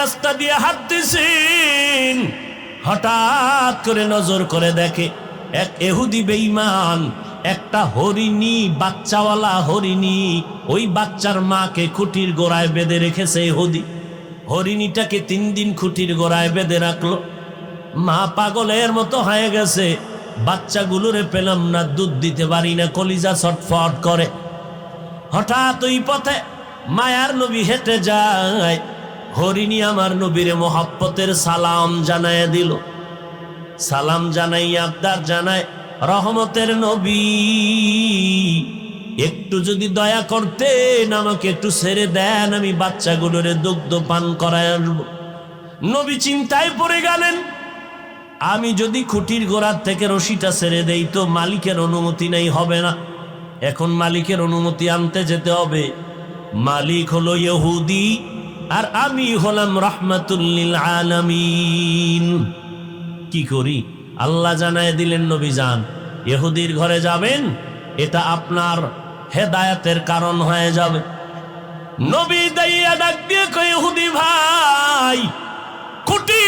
রাস্তা দিয়ে হাঁটতেছেন, হঠাৎ করে নজর করে দেখে এক এহুদি বেঈমান, একটা হরিণী, বাচ্চাওয়ালা হরিণী, ওই বাচ্চার মাকে খুঁটির গোড়ায় বেঁধে রেখেছে এহুদি। হরিণীটাকে তিন দিন খুঁটির গোড়ায় বেঁধে রাখল। মা পাগলের মতো হয়ে গেছে। বাচ্চাগুলোরে পেলাম না, দুধ দিতে পারি না, কলিজা ছটফট করে। হঠাৎ ওই পথে মায়ার নবী হেঁটে যায়। হরিণী আমার নবীরে মোহাব্বতের সালাম জানায় দিল। সালাম জানাই, আবদার জানায়, রহমতের নবী। একটু যদি দয়া করতেন, আমাকে একটু ছেড়ে দেন, আমি বাচ্চাগুলোরে দুগ্ধ পান করায় আনব। নবী চিন্তায় পড়ে গেলেন, আমি যদি খুঁটির গোড়ার থেকে রশিটা ছেড়ে দেই তো মালিকের অনুমতি নেই, হবে না। এখন মালিকের অনুমতি আনতে যেতে হবে। মালিক হলো ইহুদি আর আমি হলাম রহমাতুল্লিল আলামিন। কি করি? আল্লাহ জানায় দিলেন নবী যান ইহুদির ঘরে যাবেন এটা আপনার হেদায়াতের কারণ হয়ে যাবে। নবী দাইয়া ডাক দিয়ে কই ইহুদি ভাই খুঁটি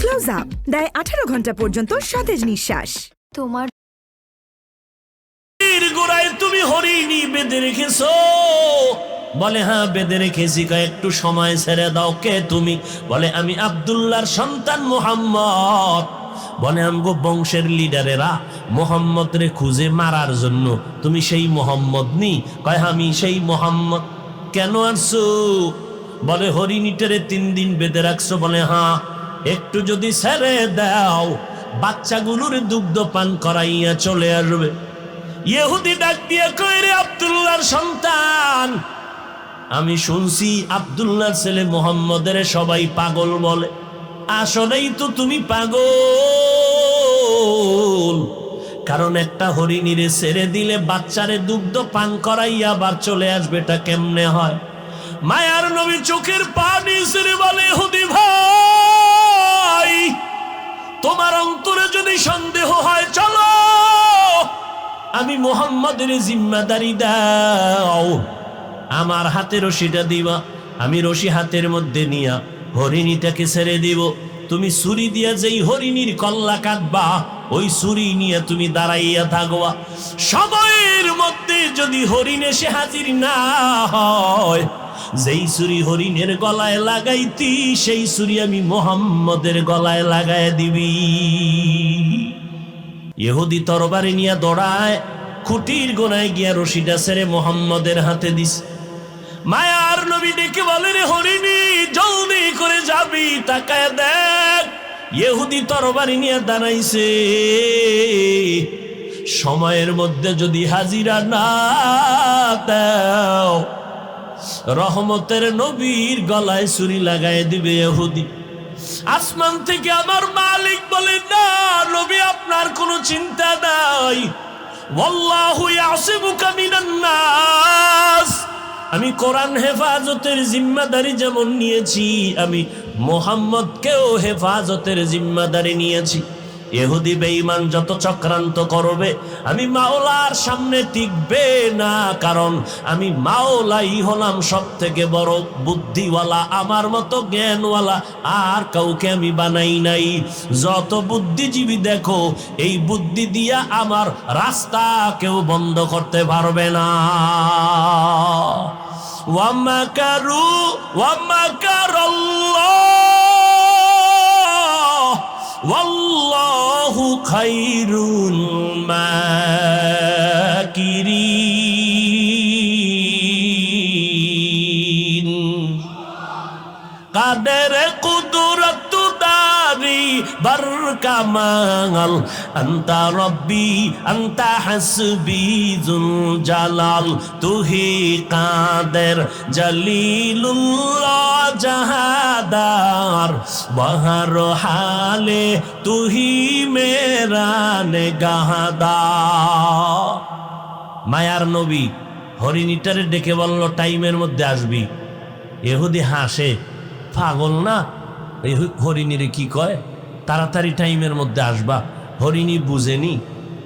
ক্লোজ আপ দেয় আঠারো ঘণ্টা পর্যন্ত সতেজ নিঃশ্বাস। তোমার গোড়ায় তুমি হরিণী বেঁধে রেখেছ। বলে হ্যাঁ বেঁধে রেখেছি একটু সময় ছেড়ে দাও। কে তুমি? বলে, আমি আব্দুল্লাহর সন্তান মোহাম্মদ। বলে, আমগো বংশের লিডারেরা মোহাম্মদ রে খুঁজে মারার জন্য, তুমি সেই মোহাম্মদ নি? কয়, আমি সেই মোহাম্মদ। কেন আসছো বলে, হরিণীটারে তিন দিন বেঁধে রাখছো। বলে হ্যাঁ একটু যদি ছেড়ে দাও, বাচ্চাগুলোর দুগ্ধ পান করাইয়া চলে আসবে। ইহুদি ডাক দিয়ে কই রে আব্দুল্লাহর সন্তান? আমি শুনছি আব্দুল্লাহর ছেলে মোহাম্মদের সবাই পাগল বলে। আসলেই তো তুমি পাগল। কারণ একটা হরিণীরে ছেড়ে দিলে বাচ্চারে দুগ্ধ পান করাই আবার চলে আসবে এটা কেমনে হয়? মায়ার নবী চোখের পানি ছেড়ে বলে হুদি ভাই, তোমার অন্তরে যদি সন্দেহ হয়, চলো। আমি মোহাম্মদের জিম্মাদারি দাও। আমার হাতে রশিটা দিবা, আমি রশি হাতের মধ্যে নিয়া হরিণীটাকে ছেড়ে দিব। তুমি ছুরি দিয়া যেই হরিণীর কল্লা কাটবা, ওই ছুরি নিয়ে তুমি দাঁড়াইয়া থাকবা। সময়ের মধ্যে যদি হরিণ এসে হাজির না হয়, যেই ছুরি হরিণের গলায় লাগাইতি, সেই ছুরি আমি মোহাম্মদের গলায় লাগায় দিবি। ইহুদি তরবারি নিয়ে দৌড়ায়, খুঁটির গোনায় গিয়া রশিটা ছেড়ে মোহাম্মদের হাতে দিস। মায়ার নবী ডেকে বলে, রে হরিণী, জলদি করে যাবি, তাকায় দেখ, ইহুদি তরবারি নিয়ে দাঁড়াইছে। সময়ের মধ্যে যদি হাজিরা না দাও, রহমতের নবীর গলায় ছুরি লাগায় দিবে ইহুদি। আসমান থেকে আমার মালিক বলে, না, নবী, আপনার কোনো চিন্তা নাই। আমি কোরআন হেফাজতের জিম্মাদারি যেমন নিয়েছি, আমি মোহাম্মদকেও হেফাজতের জিম্মাদারি নিয়েছি। এহুদি বেঈমান যত চক্রান্ত করবে, আমি মাওলার সামনে টিকবে না। কারণ আমি মাওলাই হলাম সব থেকে বড় বুদ্ধিওয়ালা, আমার মতো জ্ঞানওয়ালা, আর কাউকে আমি বানাই নাই। যত বুদ্ধিজীবী দেখো, এই বুদ্ধি দিয়া আমার রাস্তা কেউ বন্ধ করতে পারবে না। ওয়ামাকারু, ওয়ামাকারাল্লাহ, ওয়াল্লাহু খাইরুল মাকিরি কাদের কামাল, আন্তা রব্বি, আন্তা হাসবি জুল জালাল, তুহি কাদের, জলিলুল্লাহ জাহাদার, বহর হালে তুহি মেরা নেগাহাদা মায়ার নবী হরিণীটারে ডেকে বলল, টাইমের মধ্যে আসবি। এহুদি হাসে, পাগল না? এই হরিণীরে কি কয়? তাড়াতাড়ি টাইমের মধ্যে আসবা। হরিণী বুঝেনি।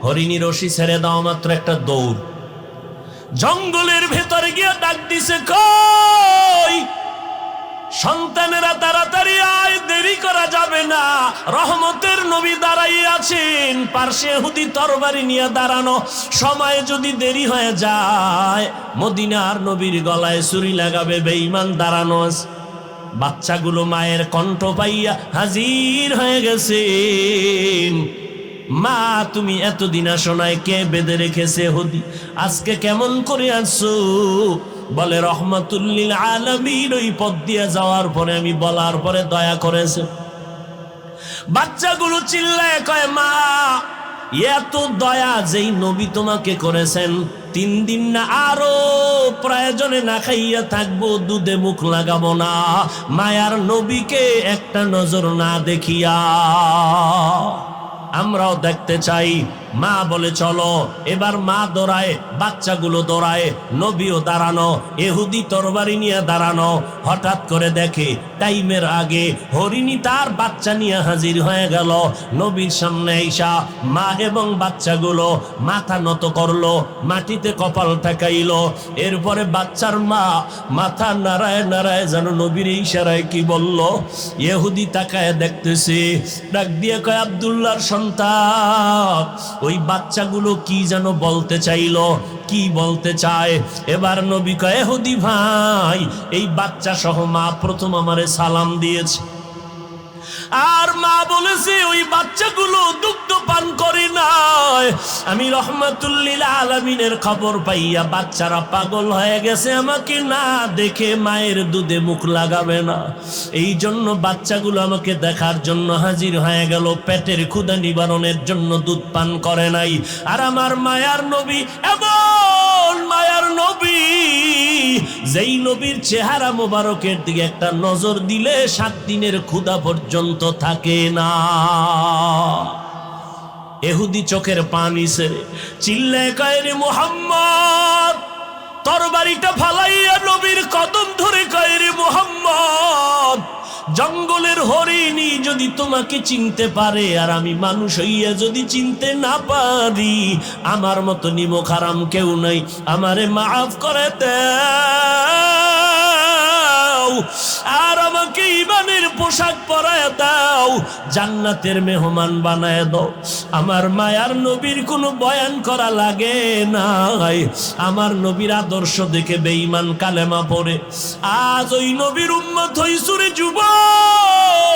হরিণী রশি ছেড়ে দেওয়া মাত্র একটা দৌড়। জঙ্গলের ভেতরে গিয়ে ডাক দিছে, কই? সন্তানেরা তাড়াতাড়ি আয়, দেরি করা যাবে না। রহমতের নবী দাঁড়াই আছেন। পার্শ্বে হুদি তরবারি নিয়ে দাঁড়ানো। সময় যদি দেরি হয়ে যায়, মদিনার নবীর গলায় ছুরি লাগাবে, বেঈমান দাঁড়ানো আছে। বাচ্চাগুলো মায়ের কণ্ঠ পাইয়া হাজির হয়ে গেছে। মা, তুমি এতদিন আসো নাই, কে বেঁধে রেখেছে হদি? আজকে কেমন করে আসছো? বলে, রহমতুল্লিল আলমীর ওই পথ দিয়ে যাওয়ার পরে আমি বলার পরে দয়া করেছে। বাচ্চাগুলো চিল্লায় কয়, মা, এত দয়া যেই নবী তোমাকে করেছেন তিন দিন না আরও প্রয়োজনে না খাইয়া থাকব, দুধে মুখ লাগাবো না। মায়ার নবীকে একটা নজর না দেখিয়া আমরাও দেখতে চাই মা বলে, চলো, এবার মা দৌড়ায়, বাচ্চাগুলো দৌড়ায়, নবীও দাঁড়ানো, এহুদি তরবারি নিয়ে দাঁড়ানো। হঠাৎ করে দেখে, টাইমের আগে হরিণী তার বাচ্চা নিয়ে হাজির হয়ে গেল। নবীর সামনে ঈশা মা এবং বাচ্চাগুলো মাথা নত করল, মাটিতে কপাল ঠেকাইলো। এরপরে বাচ্চার মা মাথা নাড়ায় নাড়ায় যেন নবীর ইশারায় কি বলল, এহুদি তাকায় দেখতেছে। ডাক দিয়ে কয়, আবদুল্লাহর সন্তান। ওই বাচ্চাগুলো কি যেন বলতে চাইল, কি বলতে চায়? এবার নবী কয়ে হুদি ভাই, এই বাচ্চা সহ মা প্রথম আমারে সালাম দিয়েছে। আর মা বলেছে, ওই বাচ্চাগুলো দুগ্ধ পান করে নাই আমি রহমাতুল্লিল আলমিনের খবর পাইয়া বাচ্চারা পাগল হয়ে গেছে, আমাকে না দেখে মায়ের দুধে মুখ লাগাবে না। এই জন্য বাচ্চাগুলো আমাকে দেখার জন্য হাজির হয়ে গেল, পেটের ক্ষুদা নিবারণের জন্য দুধ পান করে নাই। আর আমার মায়ার নবী, এমন মায়ার নবী, যেই নবীর চেহারা মোবারকের দিকে একটা নজর দিলে সাত দিনের ক্ষুদা পর্যন্ত থাকে না। এহুদি চোখের পানি সেরে চিল্লে কয়রে মোহাম্মদ, তরবারিটা ফালাইয়া নবীর কদম ধরে কয়রে মোহাম্মদ, জঙ্গলের হরিণী যদি তোমাকে চিনতে পারে আর আমি মানুষ হইয়া যদি চিনতে না পারি, আমার মতো নিমক হারাম কেউ নাই, আমারে মাফ করে দাও আর আমাকে ইমানের পোশাক পরায় দাও, জান্নাতের মেহমান বানায় দাও। আমার মায়ার নবীর কোনো বয়ান করা লাগে নাই। আমার নবীর আদর্শ দেখে বেঈমান কালেমা পড়ে। আজ ওই নবীর উম্মত হইসুরে যুবক।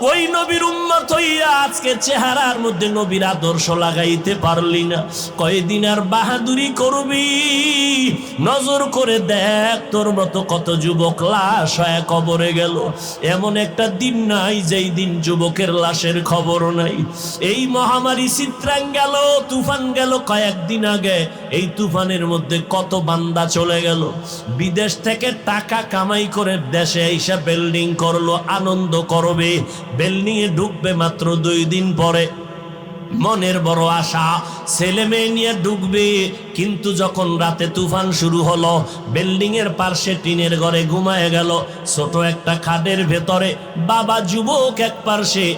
ওই নবীর উম্মত হইয়া আজকে চেহারার মধ্যে নবীর আদর্শ লাগাইতে পারলি না। কয়দিন আর বাহাদুরি করবি? নজর করে দেখ, তোর মতো কত যুবক লাশ হয়ে কবরে গেল। এমন একটা দিন নাই যেই দিন যুবকের লাশের খবর নাই। এই মহামারী চিত্রাং গেল, তুফান গেল কয়েকদিন আগে। এই তুফানের মধ্যে কত বান্দা চলে গেল। বিদেশ থেকে টাকা কামাই করে দেশে এইসব বিল্ডিং করল, আনন্দ করবে বিল্ডিং এ ঢুকবে মাত্র দুই দিন পরে। মনের বড় আশা, ছেলে মেয়ে নিয়ে ডুববে, কিন্তু যখন রাতে তুফান শুরু হলো বিল্ডিং এর পার্শ্বে টিনের ঘরে ঘুমায় গেল, ছোট একটা খাদের ভেতরে বাবা যুবক এক পার্শ্বে,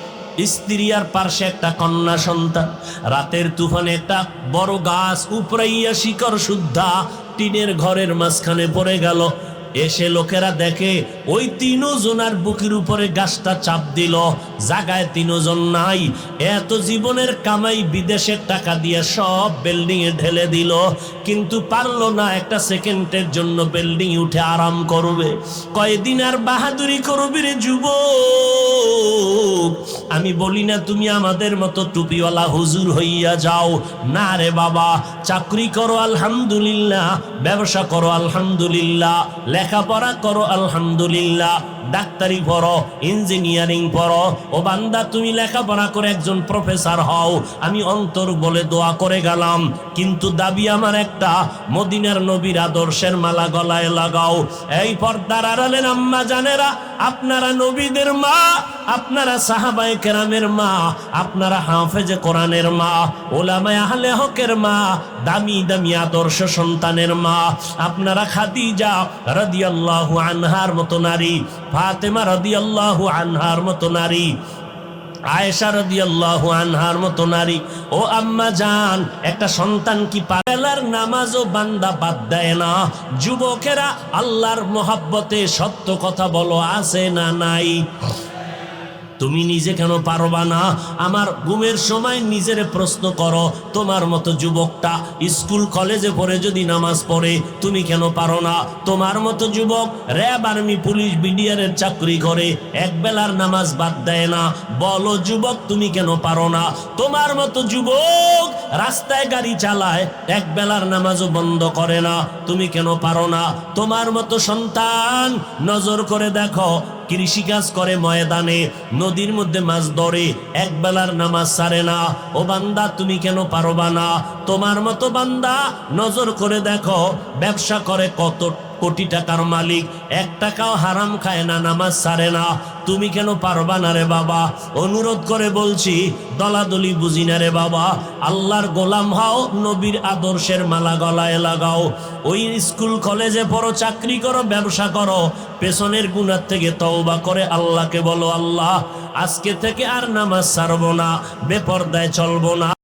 স্ত্রী আর পার্শ্বে একটা কন্যা সন্তান। রাতের তুফানে একটা বড় গাছ উপরাইয়া শিকড় শুদ্ধা টিনের ঘরের মাঝখানে পড়ে গেল। এসে লোকেরা দেখে, ওই তিনজনার বুকের উপরে গাছটা চাপ দিল। জাগায় তিনজন নাই। এত জীবনের কামাই বিদেশের টাকা দিয়ে সব বিল্ডিং এ ঢেলে দিল। কিন্তু পারল না একটা সেকেন্ডের জন্য বিল্ডিং উঠে আরাম করবে। কয়দিন আর বাহাদুরি করবি রে যুবক। আমি বলি না তুমি আমাদের মতো টুপিওয়ালা হুজুর হইয়া যাও। না রে বাবা, চাকরি করো, আলহামদুলিল্লাহ। ব্যবসা করো, আলহামদুলিল্লাহ। লেখাপড়া করো, আলহামদুলিল্লাহ। ডাক্তারি পড়ো ইঞ্জিনিয়ারিং পড়ো ও বান্দা, তুমি লেখাপড়া করে একজন প্রফেসর হও। আমি অন্তর বলে দোয়া করে গেলাম। কিন্তু দাবি আমার একটা, মদিনার নবীর আদর্শের মালা গলায় লাগাও। এই পর্দার আড়ালের আম্মা জানেরা, আপনারা নবীদের মা, আপনারা সাহাবায়ে কেরামের মা, আপনারা হাফেজে কোরআনের মা, ওলামায় আহলে হকের মা, দামি দামি আদর্শ সন্তানের মা। আপনারা খাদিজা রাদিয়াল্লাহু আনহার মতো নারী ফাতেমা রাদিয়াল্লাহু আনহার মতো নারী, আয়েশা রাদিয়াল্লাহু আনহার মতো নারী। ও আম্মা জান, একটা সন্তান কি পাবেলার নামাজও বান্দা বাদ দেয় না। যুবকেরা আল্লাহর মোহাব্বতে সত্য কথা বলো, আছে না নাই? তুমি নিজে কেন পারবা না? আমার ঘুমের সময় নিজের প্রশ্ন করো, তোমার মতো যুবকটা স্কুল, কলেজে পড়ে যদি নামাজ পড়ে, তুমি কেন পারো না? তোমার মতো যুবক র্যাব, আর্মি, পুলিশ বিডিআরের চাকরি করে, এক বেলার নামাজ বাদ দেয় না। বলো, যুবক, তুমি কেন পারো না? তোমার মতো যুবক রাস্তায় গাড়ি চালায়, এক বেলার নামাজও বন্ধ করে না। তুমি কেন পারো না? তোমার মতো সন্তান, নজর করে দেখো কৃষিকাজ করে ময়দানে, নদীর মধ্যে মাছ ধরে, এক বেলার নামাজ সারে না। ও বান্দা, তুমি কেন পারবা না? তোমার মতো বান্দা, নজর করে দেখো, ব্যবসা করে কত কোটি টাকার মালিক, এক টাকাও হারাম খায় না, নামাজ সারে না। তুমি কেন পারবা না রে বাবা? অনুরোধ করে বলছি, দলাদলি বুঝি না রে বাবা। আল্লাহর গোলাম হও, নবীর আদর্শের মালা গলায় লাগাও। ওই স্কুল, কলেজে পড়ো, চাকরি করো, ব্যবসা করো। পেছনের গুণার থেকে তওবা করে আল্লাহকে বলো, আল্লাহ, আজকে থেকে আর নামাজ ছাড়বো না, বেপর্দায় চলবো না।